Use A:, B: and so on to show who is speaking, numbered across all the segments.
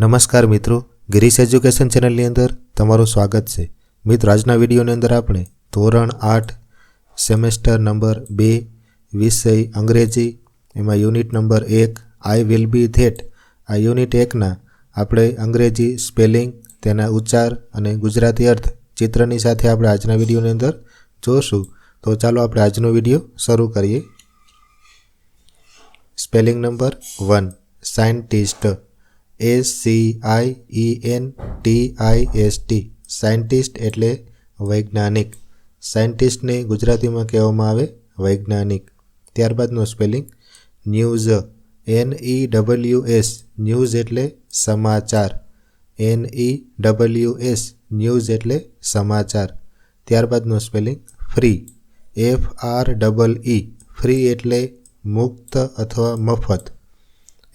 A: નમસ્કાર મિત્રો, ગિરીશ એજ્યુકેશન ચેનલની અંદર તમારું સ્વાગત છે. મિત્રો, આજના વિડીયોની અંદર આપણે ધોરણ આઠ, સેમેસ્ટર નંબર બે, વિષય અંગ્રેજી, એમાં યુનિટ નંબર એક આઈ વિલ બી ધેટ આ યુનિટ એકના આપણે અંગ્રેજી સ્પેલિંગ, તેના ઉચ્ચાર અને ગુજરાતી અર્થ ચિત્રની સાથે આપણે આજના વિડીયોની અંદર જોશું. તો ચાલો આપણે આજનો વીડિયો શરૂ કરીએ. Spelling number one, scientist. S C I E N T I S T scientist એટલે વૈજ્ઞાનિક. સાયન્ટિસ્ટને ગુજરાતીમાં કહેવામાં આવે વૈજ્ઞાનિક. ત્યારબાદનું spelling news. N E W S news એટલે સમાચાર. N E W S news એટલે સમાચાર. ત્યારબાદનું spelling free F R double E free એટલે મુક્ત અથવા મફત.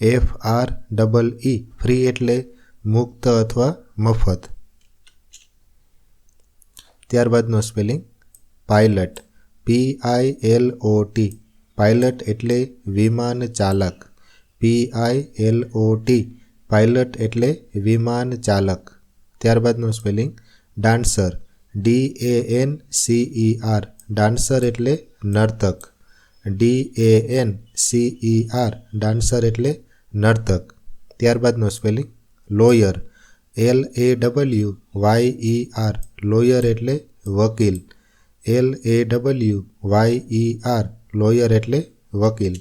A: F R double E free એટલે મુક્ત અથવા મફત. ત્યારબાદનો spelling pilot P I L O T pilot એટલે વિમાન ચાલક. P I L O T pilot એટલે વિમાન ચાલક. ત્યારબાદનું spelling dancer D A N C E R dancer એટલે નર્તક. D A N C E R dancer એટલે નર્તક. ત્યારબાદનો spelling lawyer L A W Y E R lawyer એટલે વકીલ. L A W Y E R lawyer એટલે વકીલ.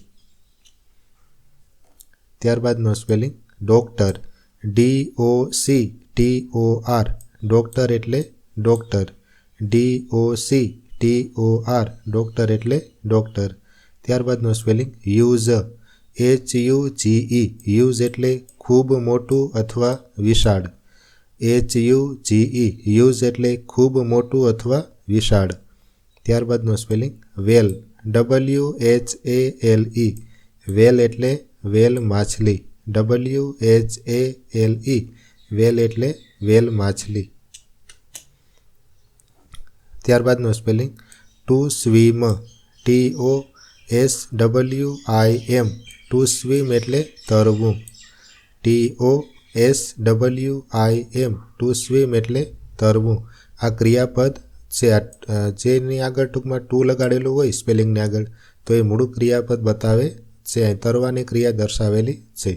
A: ત્યારબાદનો spelling doctor D O C T O R doctor એટલે doctor. D O C T O R doctor એટલે doctor. ત્યારબાદનો spelling huge H U G E huge એટલે ખૂબ મોટું અથવા વિશાળ. H U G E huge એટલે ખૂબ મોટું અથવા વિશાળ. ત્યારબાદનું spelling whale. W H A L E whale એટલે વેલ માછલી. W H A L E whale એટલે વેલ માછલી. ત્યારબાદનું spelling to swim T O S W I M to swim એટલે તરવું. T O S W I M to swim એટલે તરવું. આ ક્રિયાપદ છે જેની આગળ ટૂંકમાં ટુ લગાડેલું હોય, સ્પેલિંગની આગળ, તો એ મૂળ ક્રિયાપદ બતાવે છે તરવાની ક્રિયા દર્શાવેલી છે.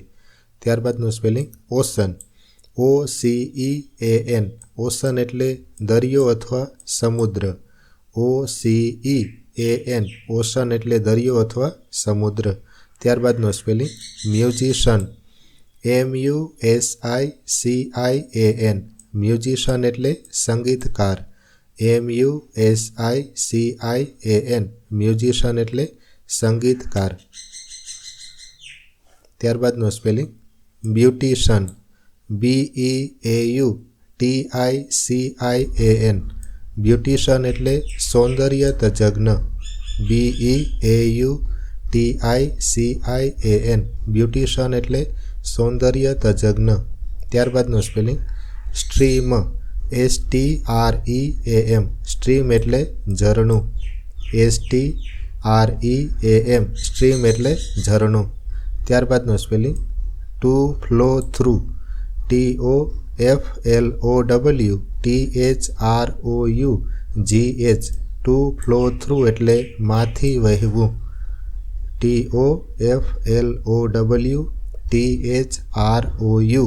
A: ત્યારબાદનું spelling ocean. O C E A N ocean એટલે દરિયો અથવા સમુદ્ર. O C E A N ocean એટલે દરિયો અથવા સમુદ્ર. ત્યારબાદનો spelling musician. M U S I C I A N. Musician એટલે સંગીતકાર. M U S I C I A N. Musician એટલે સંગીતકાર. ત્યારબાદનો spelling beautician B E A U T I C I A N. Beautician એટલે સૌંદર્ય તજજ્ઞ. B E A U T I C I A N beautician એટલે સૌંદર્ય તજજ્ઞ. ત્યારબાદનું spelling stream S T R E A M stream એટલે ઝરણું. S T R E A M stream એટલે ઝરણું. ત્યારબાદનું spelling to flow through T O F L O W T H R O U G H to flow through એટલે માંથી વહેવું. T O F L O W T H R O U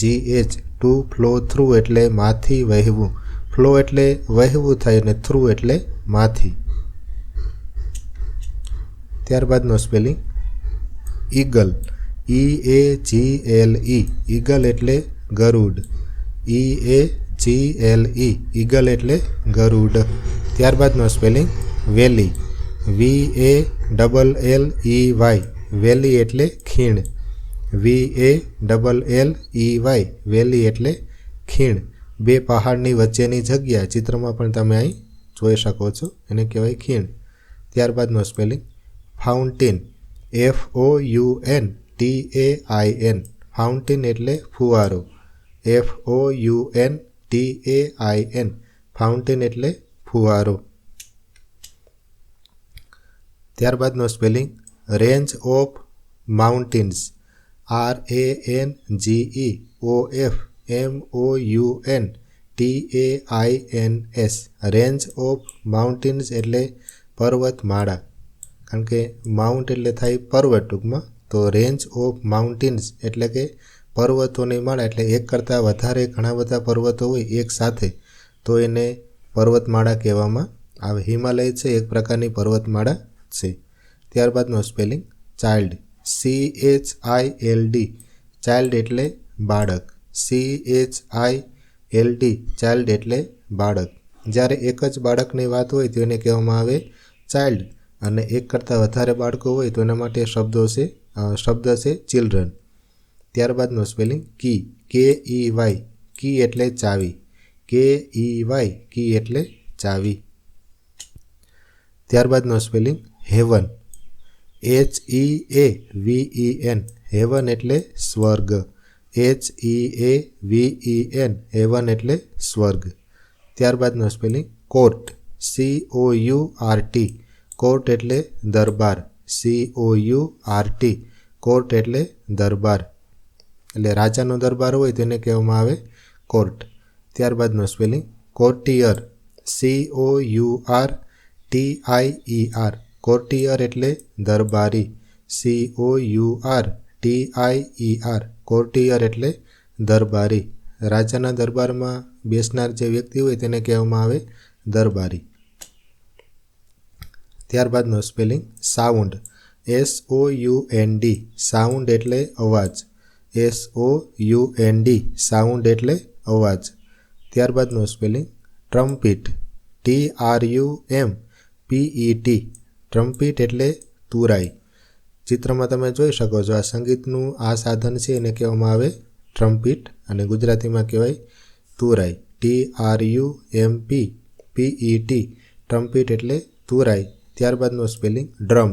A: G H to flow through એટલે માથી વહેવું. Flow એટલે વહેવું થાય અને through એટલે માથી. ત્યારબાદનો spelling eagle E A G L E eagle એટલે ગરુડ. E A G L E eagle એટલે ગરુડ. ત્યારબાદનો spelling valley V A double L E Y valley એટલે ખીણ. V A double L E Y valley એટલે ખીણ. બે પહાડની વચ્ચેની જગ્યા ચિત્રમાં પણ તમે અહીં જોઈ શકો છો. એને કહેવાય ખીણ. ત્યારબાદનો spelling fountain. F O U N T A I N fountain એટલે ફુવારો. F O U N T A I N fountain એટલે ફુવારો. ત્યારબાદનો spelling range of mountains. R A N G E O F M O U N T A I N S range of mountains એટલે પર્વતમાળા. કારણ કે mount એટલે થાય પર્વત ટૂંકમાં, તો રેન્જ ઓફ માઉન્ટેન્સ એટલે કે પર્વતોની માળા એટલે એક કરતાં વધારે ઘણા બધા પર્વતો હોય એક સાથે, તો એને પર્વતમાળા કહેવામાં આવે. હિમાલય છે, એક પ્રકારની પર્વતમાળા. છે. ત્યારબાદનો spelling child C H I L D child એટલે બાળક. C H I L D child એટલે બાળક. જ્યારે એક જ બાળકની વાત હોય તો એને કહેવામાં આવે ચાઇલ્ડ અને એક કરતાં વધારે બાળકો હોય તો એના માટે શબ્દો છે શબ્દ છે ચિલ્ડ્રન ત્યારબાદનો સ્પેલિંગ કી કે ઈ વાય કી એટલે ચાવી. કે ઈ વાય કી એટલે ચાવી. ત્યારબાદનો spelling heaven. H E A V E N heaven એટલે સ્વર્ગ. H E A V E N heaven એટલે સ્વર્ગ. ત્યારબાદનો spelling court. C O U R T court એટલે દરબાર. C O U R T court એટલે દરબાર. એટલે રાજાનો દરબાર હોય તેને કહેવામાં આવે court. ત્યારબાદનો spelling courtier. C O U R T I E R courtier એટલે દરબારી. C O U R T I E R courtier એટલે દરબારી. રાજાના દરબારમાં બેસનાર જે વ્યક્તિ હોય તેને કહેવામાં આવે દરબારી. ત્યારબાદનો spelling sound. S O U N D sound એટલે અવાજ. S O U N D sound એટલે અવાજ. ત્યારબાદનો spelling trumpet. T R U M P E T trumpet એટલે તુરાઈ. ચિત્રમાં તમે જોઈ શકો છો, આ સંગીતનું, આ સાધન છે એને કહેવામાં આવે ટ્રમ્પિટ અને ગુજરાતીમાં કહેવાય તુરાઈ. T R U M P P E T trumpet એટલે તુરાઈ. ત્યારબાદનું spelling drum.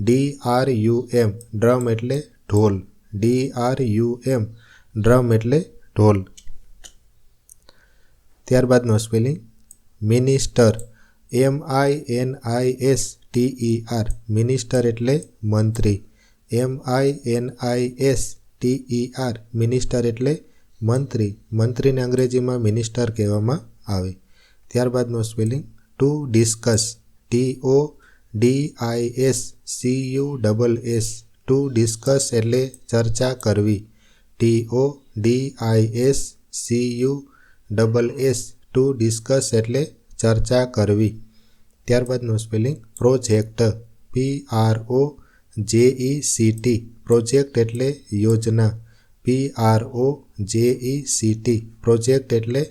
A: D R U M drum એટલે ઢોલ. D R U M drum એટલે ઢોલ. ત્યારબાદનું spelling minister. M I N I S T E R minister એટલે મંત્રી. M I N I S T E R minister એટલે મંત્રી. મંત્રીને અંગ્રેજીમાં મિનિસ્ટર કહેવામાં આવે. ત્યારબાદનો spelling to discuss T O D I S C U double S to discuss એટલે ચર્ચા કરવી. T O D I S C U double S to discuss એટલે ચર્ચા કરવી. ત્યારબાદનું spelling project P R O J E C T project એટલે યોજના. પી R O J E C T project એટલે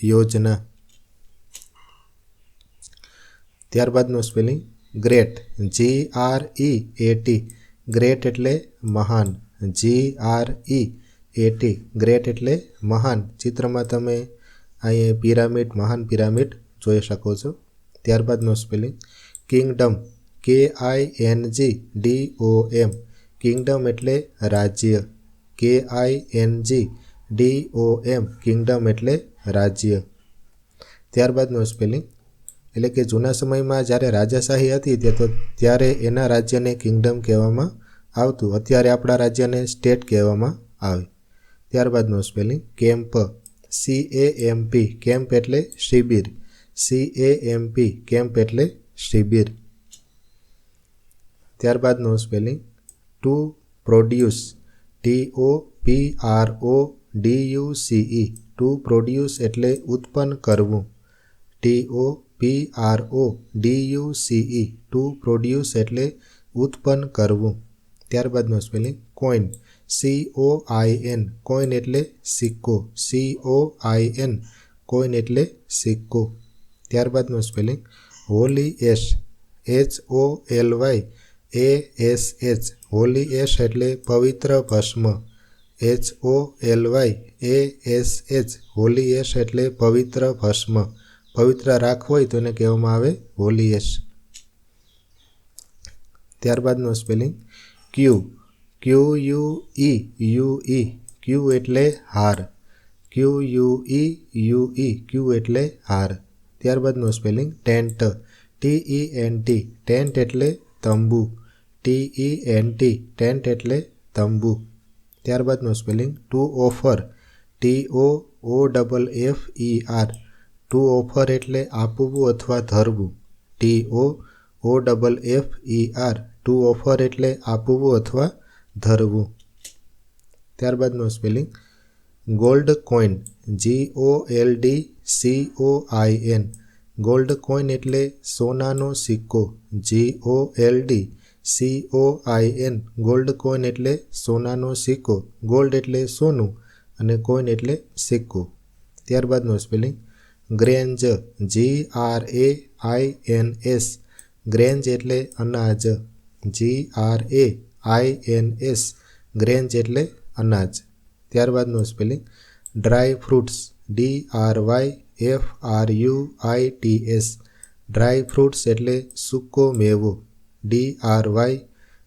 A: યોજના. ત્યારબાદનું spelling great G R E A T great એટલે મહાન. G R E A T great એટલે મહાન. ચિત્રમાં તમે અહીંયા પિરામિડ, મહાન પિરામિડ જોઈ શકો છો. ત્યારબાદનું spelling kingdom K I N G D O M kingdom એટલે રાજ્ય. K I N G D O M kingdom એટલે રાજ્ય. ત્યારબાદનું સ્પેલિંગ એટલે કે જૂના સમયમાં જ્યારે રાજાશાહી હતી તે તો ત્યારે એના રાજ્યને કિંગડમ કહેવામાં આવતું. અત્યારે આપણા રાજ્યને સ્ટેટ કહેવામાં આવે. ત્યારબાદનું spelling camp C A M P camp એટલે શિબિર. C A M P camp એટલે શિબિર. ત્યારબાદનું spelling to produce T O P R O D U C E to produce એટલે ઉત્પન્ન કરવું. T O P R O D U C E to produce એટલે ઉત્પન્ન કરવું. ત્યારબાદનું spelling coin C O I N coin એટલે સિક્કો. C O I N coin એટલે સિક્કો. ત્યારબાદનો spelling holy ash, H O L Y, A S H. Holy ash એટલે પવિત્ર ભસ્મ. H O L Y, A S H. Holy ash એટલે પવિત્ર ભસ્મ. પવિત્ર રાખ હોય તો એને કહેવામાં આવે holy ash. ત્યારબાદનું spelling queue. Q U E U E. Queue એટલે હાર. Q U E U E. Queue એટલે હાર. ત્યારબાદનો spelling tent. T E N T, tent એટલે તંબુ. T E N T, tent એટલે તંબુ. ત્યારબાદનું spelling to offer. T O O double F E R. To offer એટલે આપવું અથવા ધરવું. T O O double F E R. To offer એટલે આપવું અથવા ધરવું. ત્યારબાદનું spelling gold coin G O L D C O I N gold coin એટલે સોનાનો સિક્કો G O L D C O I N gold coin એટલે સોનાનો સિક્કો gold એટલે સોનું અને કોઈન એટલે સિક્કો. ત્યારબાદનો spelling grains G R A I N S grains એટલે અનાજ G R A I N S grains એટલે અનાજ. ત્યારબાદનો spelling dry fruits D R Y F R U I T S dry fruits એટલે સૂકો મેવો D R Y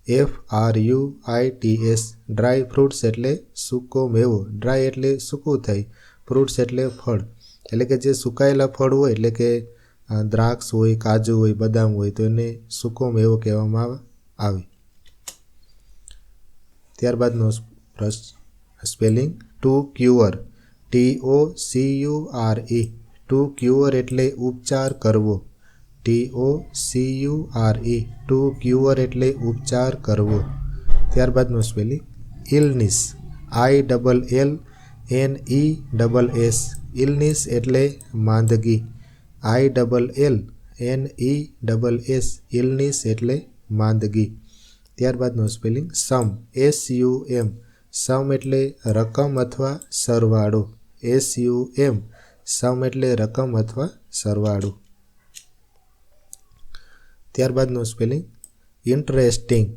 A: F R U I T S dry fruits એટલે સૂકો મેવો dry એટલે સૂકું થાય fruits એટલે ફળ. એટલે કે જે સુકાયેલા ફળ હોય, એટલે કે દ્રાક્ષ હોય, કાજુ હોય, બદામ હોય, તો એને સૂકો મેવો કહેવામાં આવે. ત્યારબાદનો પ્રશ્ન spelling to cure. T O C U R E. To cure એટલે ઉપચાર કરવો. T O C U R E. To cure એટલે ઉપચાર કરવો. ત્યારબાદનું spelling illness. I double L N E double S. Illness એટલે માંદગી. I double L N E double S. Illness એટલે માંદગી. ત્યારબાદનું spelling sum. S U M. Sum એટલે રકમ અથવા સરવાળો. એસ યુ એમ, સમ એટલે રકમ અથવા સરવાળો. ત્યારબાદનું spelling interesting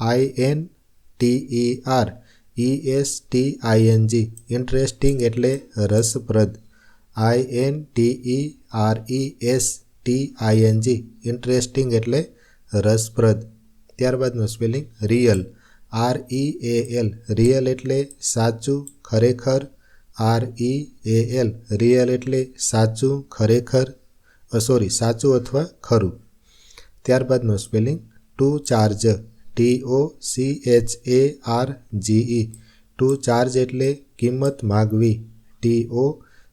A: I N T E R E S T I N G interesting એટલે રસપ્રદ. I N T E R E S T I N G interesting એટલે રસપ્રદ. ત્યારબાદનું spelling real R E A L real એટલે સાચું, ખરેખર. R E A L real એટલે સાચું, ખરેખર. સોરી સાચું અથવા ખરું. ત્યારબાદનો spelling to charge T O C H A R G E to charge એટલે કિંમત માગવી T O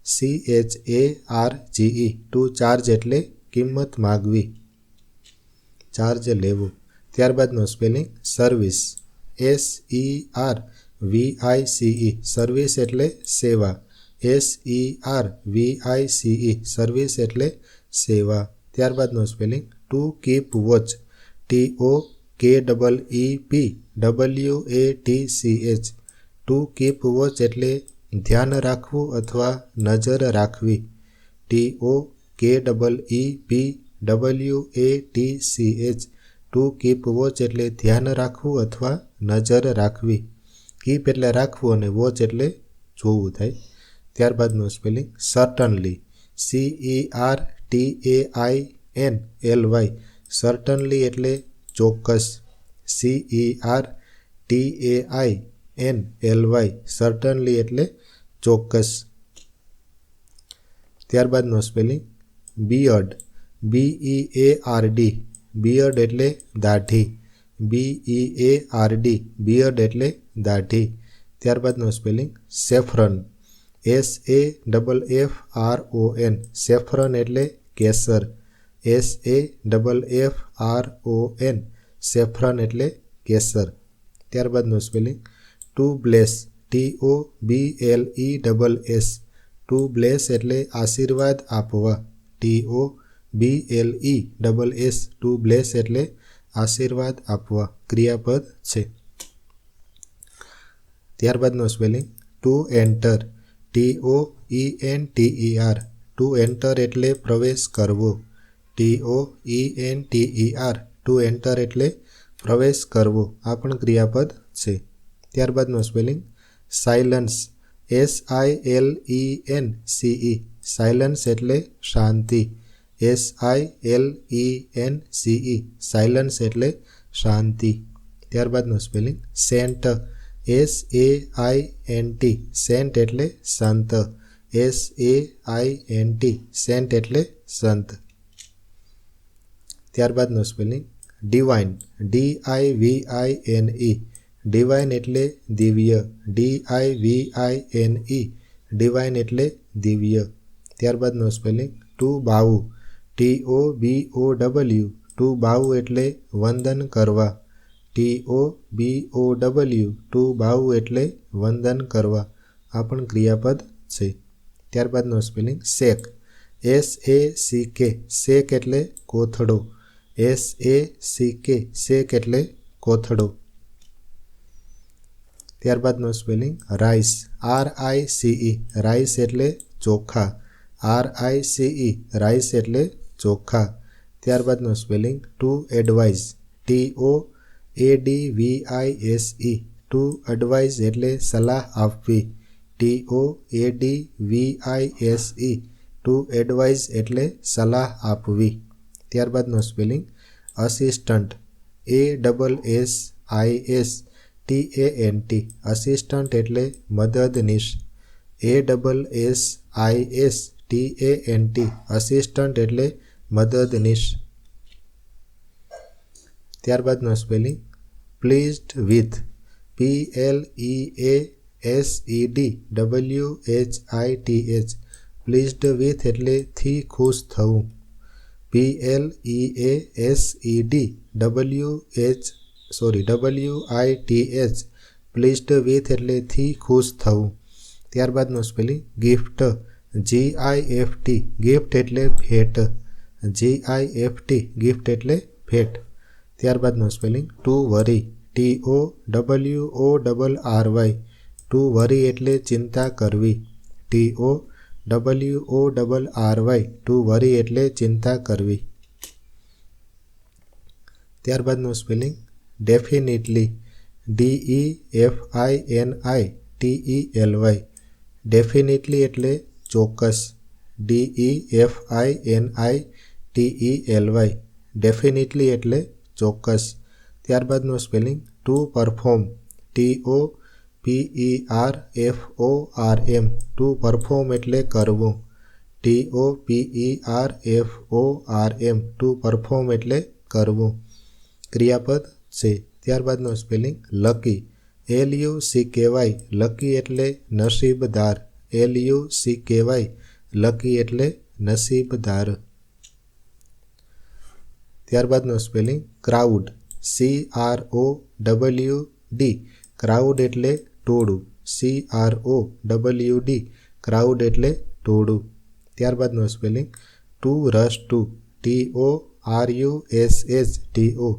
A: C H A R G E to charge એટલે કિંમત માગવી. ચાર્જ લેવું. ત્યારબાદનો spelling service S E R V I C E service એટલે સેવા. S E R V I C E service એટલે સેવા. ત્યારબાદનો spelling to keep watch T O K double E P W A T C H to keep watch એટલે ધ્યાન રાખવું અથવા નજર રાખવી. T O K double E P W A T C H to keep watch એટલે ધ્યાન રાખવું અથવા નજર રાખવી? કીપ એટલે રાખવું અને વોચ એટલે જોવું થાય. ત્યારબાદનું spelling certainly C R T A I N L Y certainly એટલે ચોક્કસ. C R T A I N L Y certainly એટલે ચોક્કસ. ત્યારબાદનું spelling beard B A R D beard એટલે દાઢી. B E A R D beard એટલે દાઢી. ત્યારબાદનું spelling saffron. S A double F R O N saffron એટલે કેસર. S A double F R O N saffron એટલે કેસર. ત્યારબાદનું spelling to bless T O B L E double S to bless એટલે આશીર્વાદ આપવા. T O B L E double S to bless એટલે આશીર્વાદ આપવા ક્રિયાપદ છે. ત્યારબાદનો spelling to enter T O E N T E R to enter એટલે પ્રવેશ કરવો. T O E N T E R to enter એટલે પ્રવેશ કરવો. આ પણ ક્રિયાપદ છે. ત્યારબાદનો spelling silence S I L E N C E silence એટલે શાંતિ. S I L E N C silence એટલે શાંતિ. ત્યારબાદનું spelling saint. S A I N T saint એટલે સંત. S A I N T saint એટલે સંત. ત્યારબાદનું spelling divine D I V I N E divine એટલે દિવ્ય. D I V I N E divine એટલે દિવ્ય. ત્યારબાદનું spelling to bow T O B O W to bow એટલે વંદન કરવા. T O B O W to bow એટલે વંદન કરવા. આ પણ ક્રિયાપદ છે. ત્યારબાદનો spelling shake. S A C K shake એટલે કોથળો. એસ એ સી કે શેક એટલે કોથળો. ત્યારબાદનો spelling rice R I C E rice એટલે ચોખા. R I C E rice એટલે ચોખા. ત્યારબાદનું spelling to advise. T O A D V I S E. To advise એટલે સલાહ આપવી. T O A D V I S E. To advise એટલે સલાહ આપવી. ત્યારબાદનું spelling assistant. A double S I S. T A N T. Assistant એટલે મદદનીશ. A double S I S. T A N T. Assistant એટલે મદદનીશ ત્યારબાદનો spelling pleased with P L E A S E D W H I T H pleased with એટલે થી ખુશ થવું. P L E A S E D W H sorry W I T H pleased with એટલે થી ખુશ થવું. ત્યારબાદનું spelling gift G I F T gift એટલે ભેટ. G I F T gift એટલે ભેટ. ત્યારબાદનું spelling to worry T O W O double R Y to worry એટલે ચિંતા કરવી. T O W O double R Y to worry એટલે ચિંતા કરવી. ત્યારબાદનું spelling definitely D E F I N I T E L Y definitely એટલે ચોક્કસ. D E F I N I T E L Y definitely એટલે ચોક્કસ. ત્યારબાદનું spelling to perform T O P E R F O R M to perform એટલે કરવું. T O P E R F O R M to perform એટલે કરવું. ક્રિયાપદ છે. ત્યારબાદનો spelling lucky. L U C કહેવાય lucky એટલે નસીબદાર. L U C કહેવાય લકી એટલે નસીબદાર. ત્યારબાદનો spelling crowd C R O W D crowd એટલે ટોળું. C R O W D crowd એટલે ટોળું. ત્યારબાદનું spelling to rush to T O R U S S T O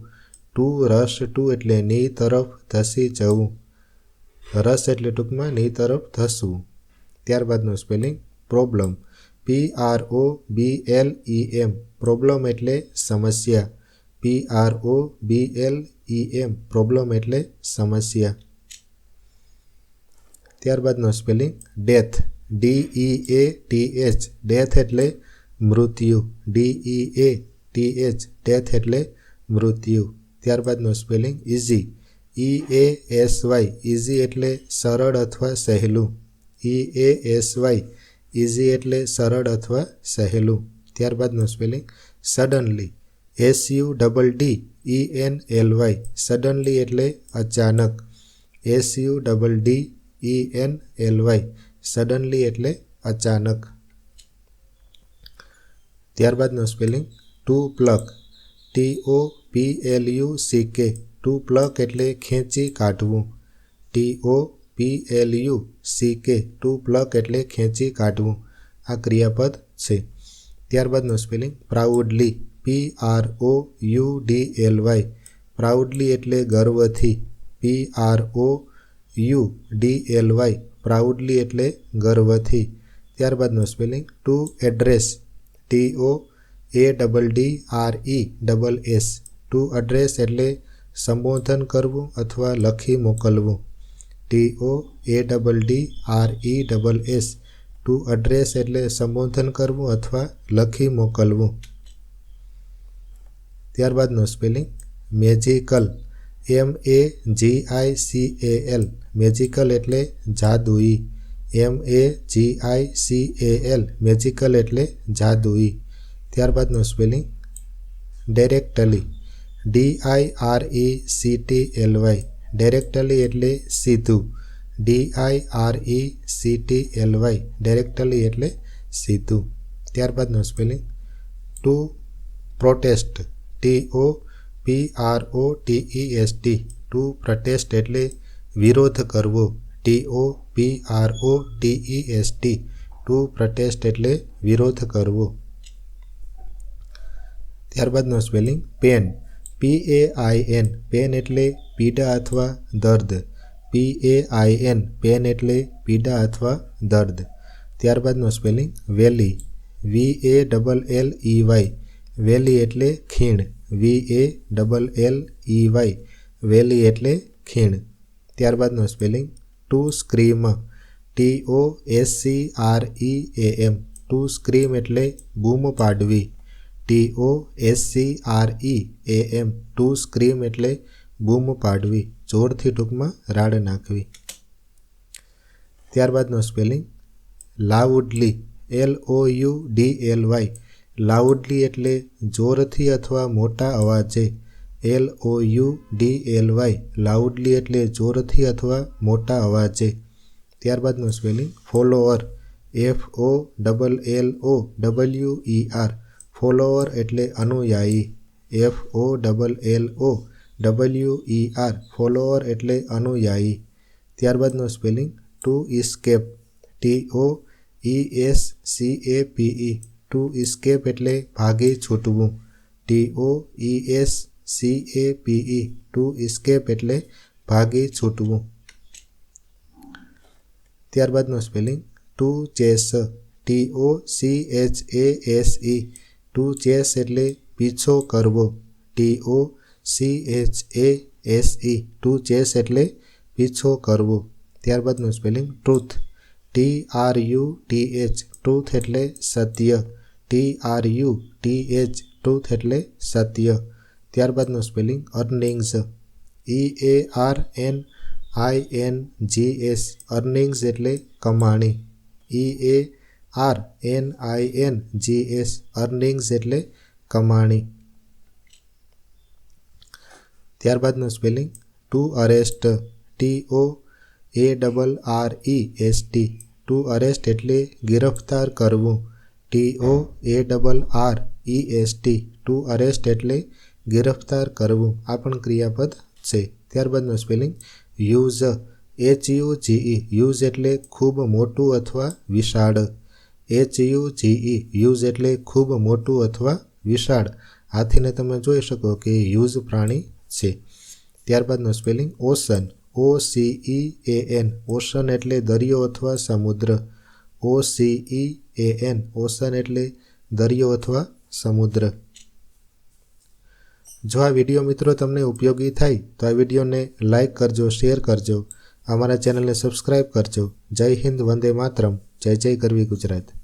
A: to rush to એટલે ની તરફ ધસી જવું. રસ એટલે ટૂંકમાં ની તરફ ધસવું. ત્યારબાદનું spelling problem. P R O B L E M problem એટલે સમસ્યા. P R O B L E M problem એટલે સમસ્યા. ત્યારબાદનો spelling death D E A T H death એટલે મૃત્યુ. D E A T H death એટલે મૃત્યુ. ત્યારબાદનો spelling easy E A S Y easy એટલે સરળ અથવા સહેલું. E A S Y easy એટલે સરળ અથવા સહેલું. ત્યારબાદનું spelling suddenly S U double D E N L Y suddenly એટલે અચાનક. S U double D E N L Y suddenly એટલે અચાનક. ત્યારબાદનું spelling to pluck T O P L U C K to pluck એટલે ખેંચી કાઢવું. T O P L U C K to pluck એટલે ખેંચી કાઢવું. આ ક્રિયાપદ છે. ત્યારબાદનું spelling proudly P R O U D L Y proudly એટલે ગર્વથી. P R O U D L Y proudly એટલે ગર્વથી. ત્યારબાદનું spelling to address T O A double D R E double S to address એટલે સંબોધન કરવું અથવા લખી મોકલવું. T O A double D R E double S to address એટલે સંબોધન કરવું અથવા લખી મોકલવું. ત્યારબાદનું spelling magical M A G I C A L magical એટલે જાદુઈ. M A G I C A L magical એટલે જાદુઈ. ત્યારબાદનું spelling directly D I R E C T L Y directly એટલે સીધું. D I R E C T L Y. Directly એટલે સીધું. ત્યારબાદનું spelling to protest. T O P R O T E S T. To protest એટલે વિરોધ કરવો. T O P R O T E S T. To protest એટલે વિરોધ કરવો. ત્યારબાદનું spelling pain. P A I N pain એટલે પીડા અથવા દર્દ. પી એ આઈ એન પેન એટલે પીડા અથવા દર્દ. ત્યારબાદનો spelling valley. V A double L E Y valley એટલે ખીણ. V A double L E Y valley એટલે ખીણ. ત્યારબાદનો spelling to scream T O S C R E A M to scream એટલે બૂમ પાડવી. T O S C R E A M to scream એટલે બૂમ પાડવી, જોરથી ટૂંકમાં રાડ નાખવી. ત્યારબાદનો spelling loudly L O U D L Y loudly એટલે જોરથી અથવા મોટા અવાજે L O U D L Y loudly એટલે જોરથી અથવા મોટા અવાજે. ત્યારબાદનો spelling follower F O double L O W E R follower એટલે અનુયાયી. F O double L O W E R follower એટલે અનુયાયી. ત્યારબાદનું spelling to escape T O E S C A P E to escape એટલે ભાગી છૂટવું. T O E S C A P E to escape એટલે ભાગી છૂટવું. ત્યારબાદનું spelling to chase. T O C H A S E to chase એટલે પીછો કરવો. T O C H A S E. To chase એટલે પીછો કરવો. ત્યારબાદનું spelling truth. T R U T H, truth એટલે સત્ય. T R U T H, truth એટલે સત્ય. ત્યારબાદનું spelling earnings. E A R N I N G S, earnings એટલે કમાણી. E A R N I N G S earnings એટલે કમાણી. ત્યારબાદનું spelling to arrest T O A double R E S T to arrest એટલે ગિરફ્તાર કરવું. T O A double R E S T to arrest એટલે ગિરફ્તાર કરવું. આ પણ ક્રિયાપદ છે. ત્યારબાદનું spelling huge H U G E huge એટલે ખૂબ મોટું અથવા વિશાળ. એચ યુ જીઈ યુઝ એટલે ખૂબ મોટું અથવા વિશાળ. આથીને તમે જોઈ શકો કે યુઝ પ્રાણી છે. ત્યારબાદનું spelling ocean O C E A N ocean એટલે દરિયો અથવા સમુદ્ર. O C E A N ocean એટલે દરિયો અથવા સમુદ્ર. જો આ વીડિયો મિત્રો તમને ઉપયોગી થાય, તો આ વિડીયોને લાઇક કરજો શેર કરજો. અમારા ચેનલને સબસ્ક્રાઈબ કરજો. જય હિન્દ, વંદે માતરમ. જય જય કરવી ગુજરાત.